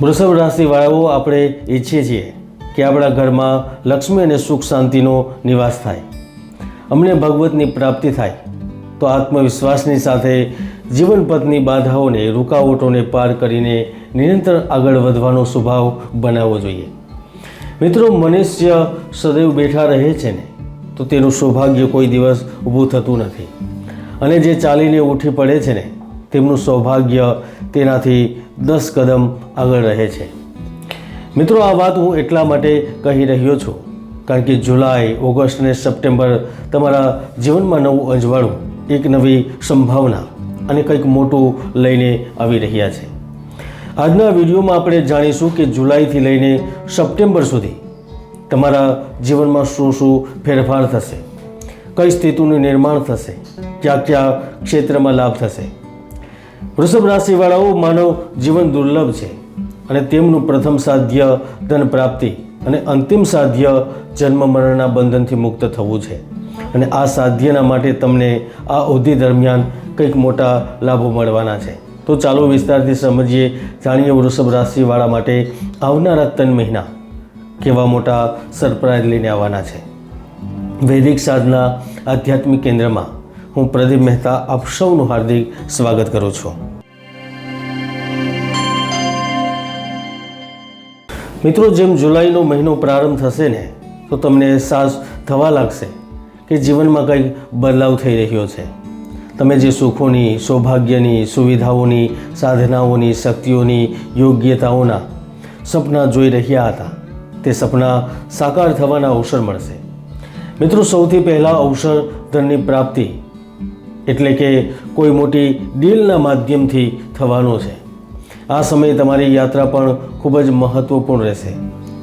વૃષભ રાશિવાળાઓ આપણે ઈચ્છીએ છીએ કે આપણા ઘરમાં લક્ષ્મી અને સુખ શાંતિનો નિવાસ થાય. અમને ભગવતની પ્રાપ્તિ થાય તો આત્મવિશ્વાસની સાથે જીવનપથની બાધાઓને, રૂકાવટોને પાર કરીને નિરંતર આગળ વધવાનો સ્વભાવ બનાવવો જોઈએ. મિત્રો, મનુષ્ય સદૈવ બેઠા રહે છે ને, તો તેનું સૌભાગ્ય કોઈ દિવસ ઊભું થતું નથી. અને જે ચાલીને ઉઠી પડે છે ને, તેમનું સૌભાગ્ય તેનાથી દસ કદમ આગળ રહે છે. મિત્રો, આ વાત હું એટલા માટે કહી રહ્યો છું, કારણ કે જુલાઈ, ઓગસ્ટ અને સપ્ટેમ્બર તમારા જીવનમાં નવું અજવાળું, એક નવી સંભાવના અને કંઈક મોટું લઈને આવી રહ્યા છે. આજના વિડીયોમાં આપણે જાણીશું કે જુલાઈથી લઈને સપ્ટેમ્બર સુધી તમારા જીવનમાં શું શું ફેરફાર થશે, કઈ સ્થિતિનું નિર્માણ થશે, ક્યાં ક્યાં ક્ષેત્રમાં લાભ થશે વૃષભ રાશિવાળાઓ માનવ જીવન દુર્લભ છે અને તેમનું પ્રથમ સાધ્ય ધન પ્રાપ્તિ અને અંતિમ સાધ્ય જન્મ મરણના બંધનથી મુક્ત થવું છે. અને આ સાધ્યના માટે તમને આ અવધિ દરમિયાન કંઈક મોટા લાભો મળવાના છે. તો ચાલો વિસ્તારથી સમજીએ, જાણીએ વૃષભ રાશિવાળા માટે આવનારા ત્રણ મહિના કેવા મોટા સરપ્રાઈઝ લઈને આવવાના છે. વૈદિક સાધના આધ્યાત્મિક કેન્દ્રમાં હું પ્રદીપ મહેતા આપ સૌનું હાર્દિક સ્વાગત કરું છું. મિત્રો, જેમ જુલાઈનો મહિનો પ્રારંભ થશે ને, તો તમને અહેસાસ થવા લાગશે કે જીવનમાં કંઈક બદલાવ થઈ રહ્યો છે. તમે જે સુખોની, સૌભાગ્યની, સુવિધાઓની, સાધનાઓની, શક્તિઓની, યોગ્યતાઓના સપના જોઈ રહ્યા હતા, તે સપના સાકાર થવાના અવસર મળશે. મિત્રો, સૌથી પહેલાં અવસર ધનની પ્રાપ્તિ એટલે કે કોઈ મોટી ડીલના માધ્યમથી થવાનો છે. આ સમયે તમારી યાત્રા પણ ખૂબ જ મહત્ત્વપૂર્ણ રહેશે.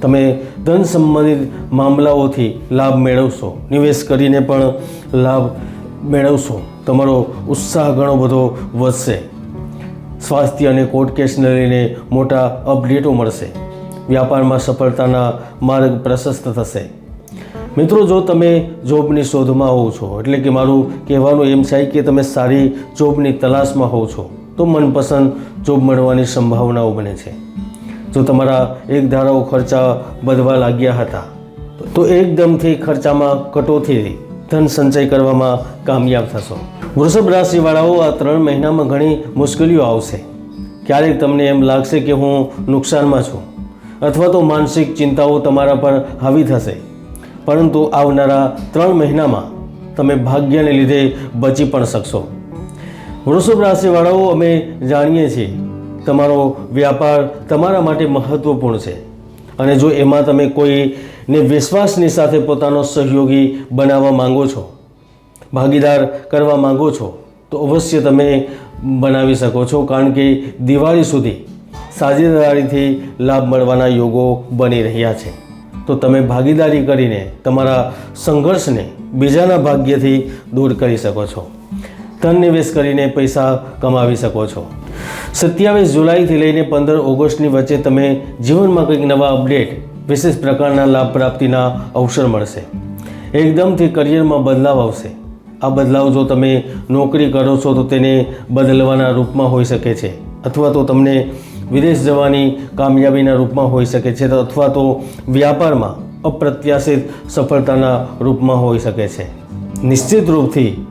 તમે ધન સંબંધિત મામલાઓથી લાભ મેળવશો. નિવેશ કરીને પણ લાભ મેળવશો. તમારો ઉત્સાહ ઘણો બધો વધશે. સ્વાસ્થ્ય અને કોર્ટ કેસને લઈને મોટા અપડેટો મળશે. વ્યાપારમાં સફળતાના માર્ગ પ્રશસ્ત થશે. મિત્રો, જો તમે જોબની શોધમાં હોવ છો, એટલે કે મારું કહેવાનું એમ છે કે તમે સારી જોબની તલાશમાં હોવ છો, તો મનપસંદ જોબ મળવાની સંભાવનાઓ બને છે. જો તમારા એક ધારાઓ ખર્ચા વધવા લાગ્યા હતા, તો એકદમથી ખર્ચામાં કટોતીથી ધન સંચય કરવામાં કામયાબ થશો. વૃષભ રાશિવાળાઓ, આ ત્રણ મહિનામાં ઘણી મુશ્કેલીઓ આવશે. ક્યારેક તમને એમ લાગશે કે હું નુકસાનમાં છું, અથવા તો માનસિક ચિંતાઓ તમારા પર હાવી થશે. પરંતુ આવનારા ત્રણ મહિનામાં તમે ભાગ્યને લીધે બચી પણ શકશો. વૃષભ રાશિવાળાઓ અમે જાણીએ છીએ, તમારો વ્યાપાર તમારા માટે મહત્ત્વપૂર્ણ છે. અને જો એમાં તમે કોઈને વિશ્વાસની સાથે પોતાનો સહયોગી બનાવવા માંગો છો, ભાગીદાર કરવા માંગો છો, તો અવશ્ય તમે બનાવી શકો છો, કારણ કે દિવાળી સુધી સાજેદારીથી લાભ મળવાના યોગો બની રહ્યા છે. તો તમે ભાગીદારી કરીને તમારા સંઘર્ષને બીજાના ભાગ્યથી દૂર કરી શકો છો. ધન નિવેશ કરીને પૈસા કમાવી શકો છો. સત્યાવીસ જુલાઈથી લઈને પંદર ઓગસ્ટની વચ્ચે તમે જીવનમાં કંઈક નવા અપડેટ, વિશેષ પ્રકારના લાભ પ્રાપ્તિના અવસર મળશે. એકદમથી કરિયરમાં બદલાવ આવશે. આ બદલાવ જો તમે નોકરી કરો છો તો તેને બદલવાના રૂપમાં હોઈ શકે છે. અથવા તો તમને વિદેશ જવાની કામયાબીના રૂપમાં હોઈ શકે છે અથવા તો વ્યાપારમાં અપ્રત્યાશિત સફળતાના રૂપમાં હોઈ શકે છે. નિશ્ચિત રૂપથી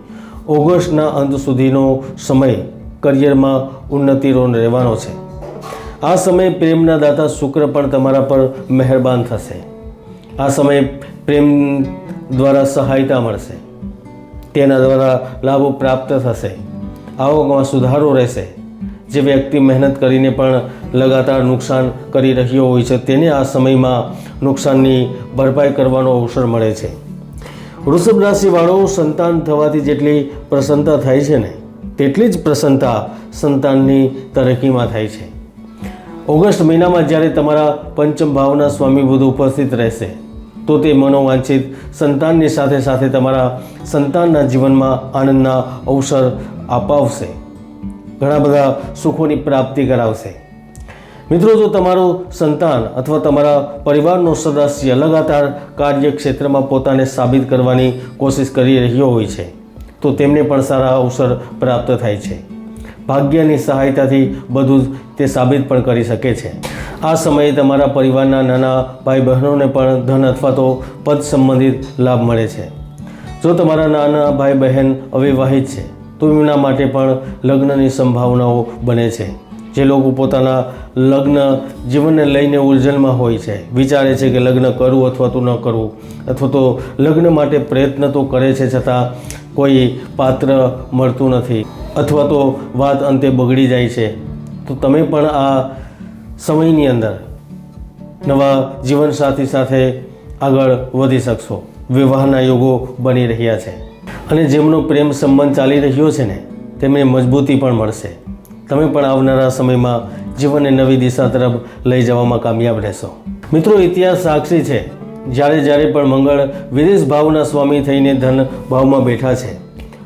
ઓગસ્ટના અંત સુધીનો સમય કરિયરમાં ઉન્નતિનો રહેવાનો છે. આ સમયે પ્રેમના દાતા શુક્ર પણ તમારા પર મહેરબાન થશે. આ સમયે પ્રેમ દ્વારા સહાયતા મળશે. તેના દ્વારા લાભો પ્રાપ્ત થશે. આવકમાં સુધારો રહેશે. જે વ્યક્તિ મહેનત કરીને પણ લગાતાર નુકસાન કરી રહ્યો હોય છે, તેને આ સમયમાં નુકસાનની ભરપાઈ કરવાનો અવસર મળે છે. વૃષભ રાશિવાળો સંતાન થવાથી જેટલી પ્રસન્નતા થાય છે ને, તેટલી જ પ્રસન્નતા સંતાનની તરક્કીમાં થાય છે. ઓગસ્ટ મહિનામાં જ્યારે તમારા પંચમ ભાવના સ્વામી બુદ્ધ ઉપસ્થિત રહેશે, તો તે મનોવાંછિત સંતાનની સાથે સાથે તમારા સંતાનના જીવનમાં આનંદના અવસર અપાવશે. ઘણા બધા સુખોની પ્રાપ્તિ કરાવશે. મિત્રો, જો તમારું સંતાન અથવા તમારા પરિવારનો સદસ્ય લગાતાર કાર્યક્ષેત્રમાં પોતાને સાબિત કરવાની કોશિશ કરી રહ્યો હોય છે, તો તેમને પણ સારા અવસર પ્રાપ્ત થાય છે. ભાગ્યની સહાયતાથી બધું તે સાબિત પણ કરી શકે છે. આ સમયે તમારા પરિવારના નાના ભાઈ બહેનોને પણ ધન અથવા તો પદ સંબંધિત લાભ મળે છે. જો તમારા નાના ભાઈ બહેન અવિવાહિત છે તો એમના માટે પણ લગ્નની સંભાવનાઓ બને છે. જે લોકો પોતાના લગ્ન જીવનને લઈને ઉલઝનમાં હોય છે. વિચારે છે કે લગ્ન કરવું અથવા તો ન કરવું અથવા તો લગ્ન માટે પ્રયત્ન તો કરે છે છતાં કોઈ પાત્ર મળતું નથી, અથવા તો વાત અંતે બગડી જાય છે. તો તમે પણ આ સમયની અંદર નવા જીવનસાથી સાથે આગળ વધી શકશો. વિવાહના યોગો બની રહ્યા છે. અને જેમનો પ્રેમ સંબંધ ચાલી રહ્યો છે ને, તેમને મજબૂતી પણ મળશે. તમે પણ આવનારા સમયમાં જીવનને નવી દિશા તરફ લઈ જવામાં કામયાબ રહેશો. મિત્રો, ઇતિહાસ સાક્ષી છે. જ્યારે જ્યારે પણ મંગળ વિદેશ ભાવના સ્વામી થઈને ધન ભાવમાં બેઠા છે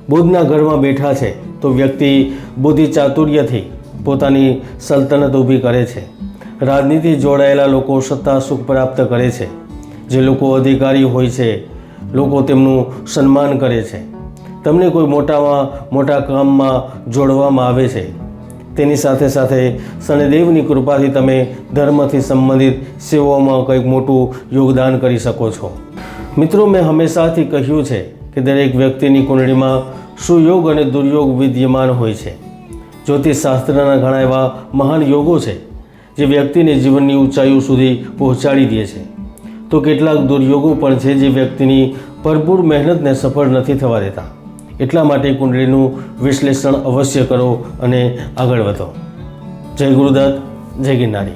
બુધના ઘરમાં બેઠા છે, તો વ્યક્તિ બુદ્ધિ ચાતુર્યથી પોતાની સલ્તનત ઊભી કરે છે. રાજનીતિ જોડાયેલા લોકો સત્તા સુખ પ્રાપ્ત કરે છે. જે લોકો અધિકારી હોય છે લોકો તેમનું સન્માન કરે છે. તમને કોઈ મોટામાં મોટા કામમાં જોડવામાં આવે છે. તેની સાથે સાથે શનિદેવની કૃપાથી તમે ધર્મથી સંબંધિત સેવાઓમાં કંઈક મોટું યોગદાન કરી શકો છો. મિત્રો, મેં હંમેશાથી કહ્યું છે કે દરેક વ્યક્તિની કુંડળીમાં સુયોગ અને દુર્યોગ વિદ્યમાન હોય છે. જ્યોતિષશાસ્ત્રના ઘણા એવા મહાન યોગો છે, જે વ્યક્તિને જીવનની ઊંચાઈઓ સુધી પહોંચાડી દે છે. તો કેટલાક દુર્યોગો પણ છે જે વ્યક્તિની ભરપૂર મહેનતને સફળ નથી થવા દેતા. એટલા માટે કુંડળીનું વિશ્લેષણ અવશ્ય કરો અને આગળ વધો. જય ગુરુદત્ત, જય ગિરનારી.